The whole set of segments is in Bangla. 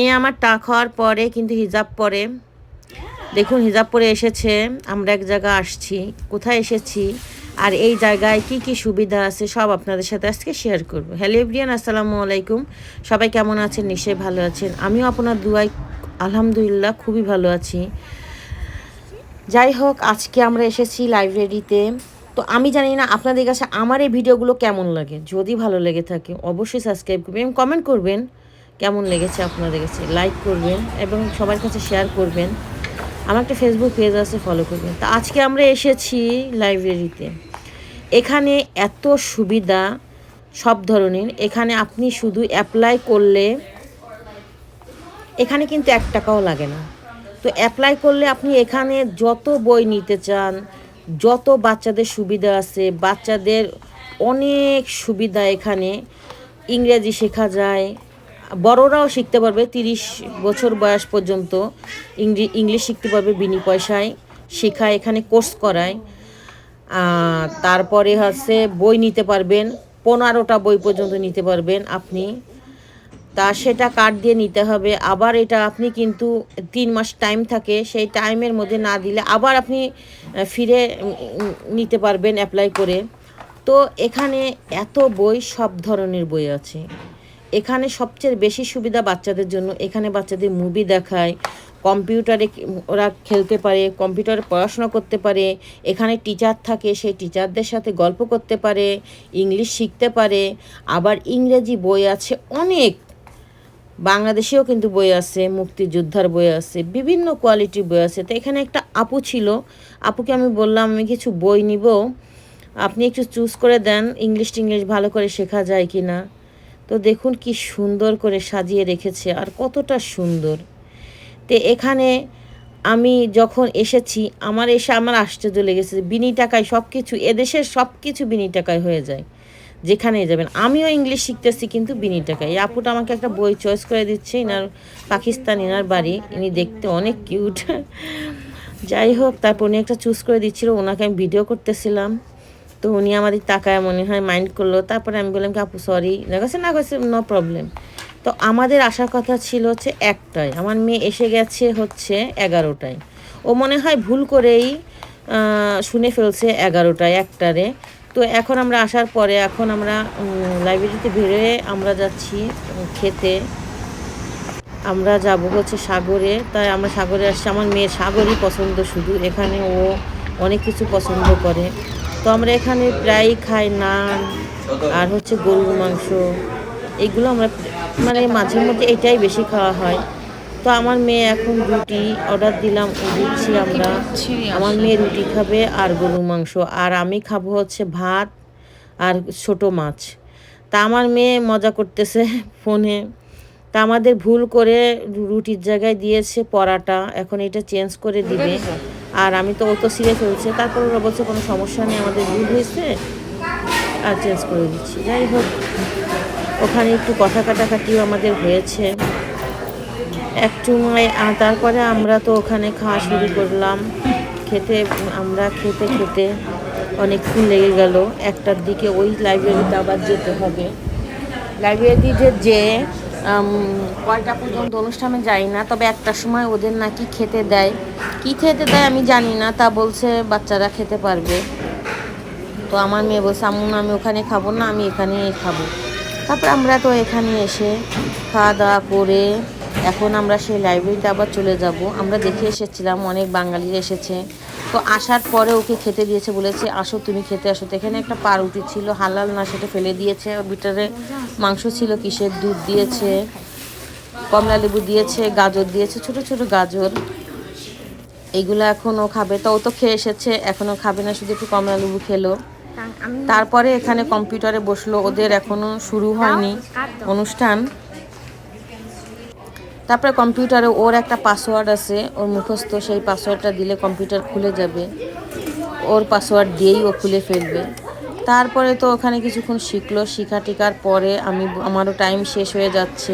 মেয়ে আমার টা খাওয়ার পরে কিন্তু হিজাব পরে। দেখুন, হিজাব পরে এসেছে। আমরা এক জায়গা আসছি। কোথায় এসেছি? আর এই জায়গায় কি কি সুবিধা আছে সব আপনাদের সাথে আজকে শেয়ার করব। হ্যালো এভরিয়ান আসসালামু আলাইকুম। সবাই কেমন আছেন? নিশ্চয়ই ভালো আছেন। আমিও আপনার দুয়াই আলহামদুলিল্লাহ খুবই ভালো আছি। যাই হোক, আজকে আমরা এসেছি লাইব্রেরিতে তো আমি জানি না আপনাদের কাছে আমার এই ভিডিওগুলো কেমন লাগে। যদি ভালো লেগে থাকে, অবশ্যই সাবস্ক্রাইব করবেন কমেন্ট করবেন। কেমন লেগেছে আপনাদের কাছে? লাইক করবেন এবং সবার কাছে শেয়ার করবেন। আমার একটা ফেসবুক পেজ আছে ফলো করবেন। তা আজকে আমরা এসেছি লাইব্রেরিতে এখানে এত সুবিধা সব ধরনের। এখানে আপনি শুধু অ্যাপ্লাই করলে, এখানে কিন্তু এক টাকাও লাগে না। তো অ্যাপ্লাই করলে আপনি এখানে যত বই নিতে চান, যত বাচ্চাদের সুবিধা আছে, বাচ্চাদের অনেক সুবিধা এখানে ইংরেজি শেখা যায় বড়রাও শিখতে পারবে, তিরিশ বছর বয়স পর্যন্ত ইংলিশ শিখতে পারবে বিনি পয়সায়, শেখায়, এখানে কোর্স করায়। তারপরে হচ্ছে বই নিতে পারবেন, পনেরোটা বই পর্যন্ত নিতে পারবেন আপনি। তা সেটা কার্ড দিয়ে নিতে হবে। আবার এটা আপনি কিন্তু তিন মাস টাইম থাকে, সেই টাইমের মধ্যে না দিলে আবার আপনি ফিরে নিতে পারবেন অ্যাপ্লাই করে। তো এখানে এত বই, সব ধরনের বই আছে। এখানে সবচেয়ে বেশি সুবিধা বাচ্চাদের জন্য, এখানে বাচ্চাদের মুভি দেখায় কম্পিউটারে ওরা খেলতে পারে কম্পিউটারে পড়াশোনা করতে পারে, এখানে টিচার থাকে, সেই টিচারদের সাথে গল্প করতে পারে ইংলিশ শিখতে পারে, আবার ইংরেজি বই আছে, অনেক। বাংলাদেশেও কিন্তু বই আছে, মুক্তিযোদ্ধার বই আছে, বিভিন্ন কোয়ালিটির বই আছে। তো এখানে একটা আপু ছিল, আপুকে আমি বললাম, আমি কিছু বই নিব, আপনি একটু চুজ করে দেন ইংলিশ টিংলিশ ভালো করে শেখা যায় কি না তো দেখুন কি সুন্দর করে সাজিয়ে রেখেছে আর কতটা সুন্দর। তো এখানে আমি যখন এসেছি, আমার এসে আমার আশ্চর্য লেগেছে বিনি টাকায় সব কিছু এদেশের সব কিছু বিনি টাকায় হয়ে যায়, যেখানেই যাবেন। আমিও ইংলিশ শিখতেছি কিন্তু বিনি টাকায়। আপুটা আমাকে একটা বই চয়েস করে দিচ্ছে, ইনার পাকিস্তান, ইনার বাড়ি, ইনি দেখতে অনেক কিউট যাই হোক, তারপর উনি একটা চুজ করে দিচ্ছিল ওনাকে আমি ভিডিও করতেছিলাম। তো উনি আমাদের তাকায় মনে হয় মাইন্ড করল। তারপরে আমি বললাম কি, আপু সরি না গেছে না কাছে নো প্রবলেম তো আমাদের আসার কথা ছিল হচ্ছে একটায়। আমার মেয়ে এসে গেছে হচ্ছে এগারোটায়। ও মনে হয় ভুল করেই শুনে ফেলছে এগারোটায় একটারে। তো এখন আমরা আসার পরে এখন আমরা লাইব্রেরিতে বেরোয় আমরা যাচ্ছি খেতে। আমরা যাব হচ্ছে সাগরে। তাই আমরা সাগরে আসছি। আমার মেয়ের সাগরই পছন্দ শুধু। এখানে ও অনেক কিছু পছন্দ করে। তো আমরা এখানে প্রায়ই খাই নান আর হচ্ছে গরুর মাংস। এগুলো আমরা মানে মাঝে মধ্যে এটাই বেশি খাওয়া হয়। তো আমার মেয়ে এখন রুটি অর্ডার দিলাম দিচ্ছি আমরা। আমার মেয়ে রুটি খাবে আর গরুর মাংস। আর আমি খাব হচ্ছে ভাত আর ছোট মাছ। তা আমার মেয়ে মজা করতেছে ফোনে। তা আমাদের ভুল করে রুটির জায়গায় দিয়েছে পরাটা। এখন এটা চেঞ্জ করে দিবে। আর আমি তো ও তো সিরে ফেলছে তারপর ওরা বলছে কোনো সমস্যা নেই আমাদের ভুল হয়েছে। আর চেঞ্জ করে দিচ্ছি। যাই হোক ওখানে একটু কথা কাটাকাটিও আমাদের হয়েছে। মানে- আহ, তারপরে আমরা তো ওখানে খাওয়া শুরু করলাম। খেতে আমরা খেতে খেতে অনেকক্ষণ লেগে গেল। একটার দিকে ওই লাইব্রেরিতে আবার যেতে হবে। লাইব্রেরিতে যে কয়টা পর্যন্ত অনুষ্ঠানে যাই না, তবে একটা সময় ওদের নাকি খেতে দেয়। কি খেতে দেয় আমি জানি না, তা বলছে বাচ্চারা খেতে পারবে। তো আমার মেয়ে বলছে আমুন আমি ওখানে খাব না, আমি এখানেই খাব। তারপর আমরা তো এখানে এসে খাওয়া দাওয়া করে এখন আমরা সেই লাইব্রেরিতে আবার চলে যাব। আমরা দেখে এসেছিলাম অনেক বাঙালি এসেছে। তো আসার পরে ওকে খেতে দিয়েছে বলেছে আসো তুমি খেতে আসো। তো এখানে একটা পাউরুটি ছিল হালাল না সেটা ফেলে দিয়েছে। ভিতরে মাংস ছিল কিসের দুধ দিয়েছে কমলা লেবু দিয়েছে গাজর দিয়েছে ছোট ছোট গাজর। এইগুলো এখনও খাবে। তো ও তো খেয়ে এসেছে এখনও খাবে না শুধু একটু কমলা লেবু খেলো। তারপরে এখানে কম্পিউটারে বসল ওদের এখনও শুরু হয়নি অনুষ্ঠান। তারপরে কম্পিউটারে ওর একটা পাসওয়ার্ড আছে, ওর মুখস্থ, সেই পাসওয়ার্ডটা দিলে কম্পিউটার খুলে যাবে। ওর পাসওয়ার্ড দিয়েই ও খুলে ফেলবে। তারপরে তো ওখানে কিছুক্ষণ শিখলো, শিখা টিকার পরে আমি, আমারও টাইম শেষ হয়ে যাচ্ছে।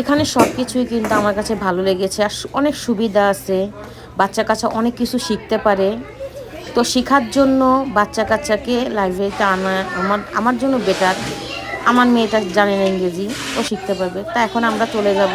এখানে সব কিছুই কিন্তু আমার কাছে ভালো লেগেছে, আর অনেক সুবিধা আছে। বাচ্চা কাচ্চা অনেক কিছু শিখতে পারে। তো শেখার জন্য বাচ্চা কাচ্চাকে লাইব্রেরিতে আনা আমার আমার জন্য বেটার আমার মেয়েটা জানে না ইংরেজি, ও শিখতে পারবে। তা এখন আমরা চলে যাব।